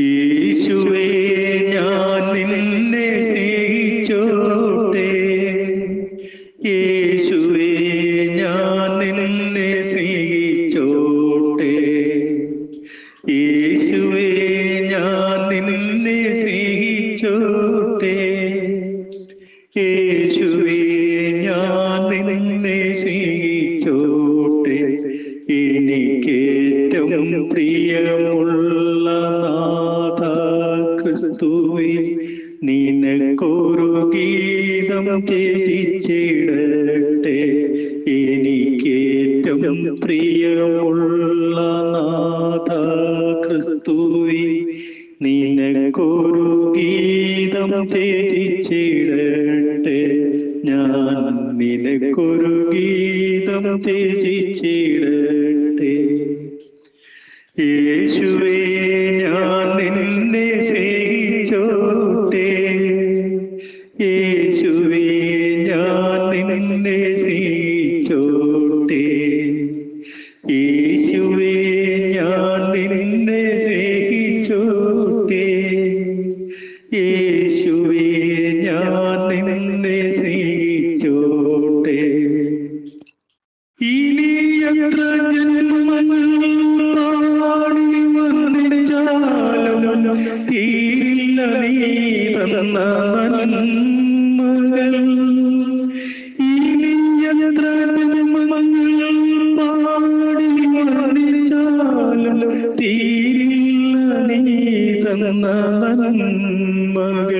യേശുവേ ഞാൻ നിന്നെ ഞാൻ നിന്നെ ഞാൻ നിന്നെ ഞാൻ നിന്നെ എനിക്കേറ്റവും പ്രിയമുള്ള ക്രിസ്തുവേ നിനക്കൊരു ഗീതം രചിച്ചിടട്ടെ. എനിക്കേറ്റവും പ്രിയമുള്ള നാഥ ക്രിസ്തുവി നിനക്കൊരു ഗീതം തേജിച്ചിടട്ടെ ഞാൻ നിനക്കൊരു ഗീതം തേജിച്ചിടട്ടെ സ്നേഹിച്ചോട്ടെ യേശുവേ ഞാൻ നിന്നെ സ്നേഹിച്ചോട്ടെ. യേശുവേ ഞാൻ നിന്നെ സ്നേഹിച്ചോട്ടെ. യേശുവേ ഞാൻ നിന്നെ സ്നേഹിച്ചോട്ടെ. ഇനി തീരില്ല നീ തന്ന നന്മകൾ.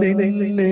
നിന്നെ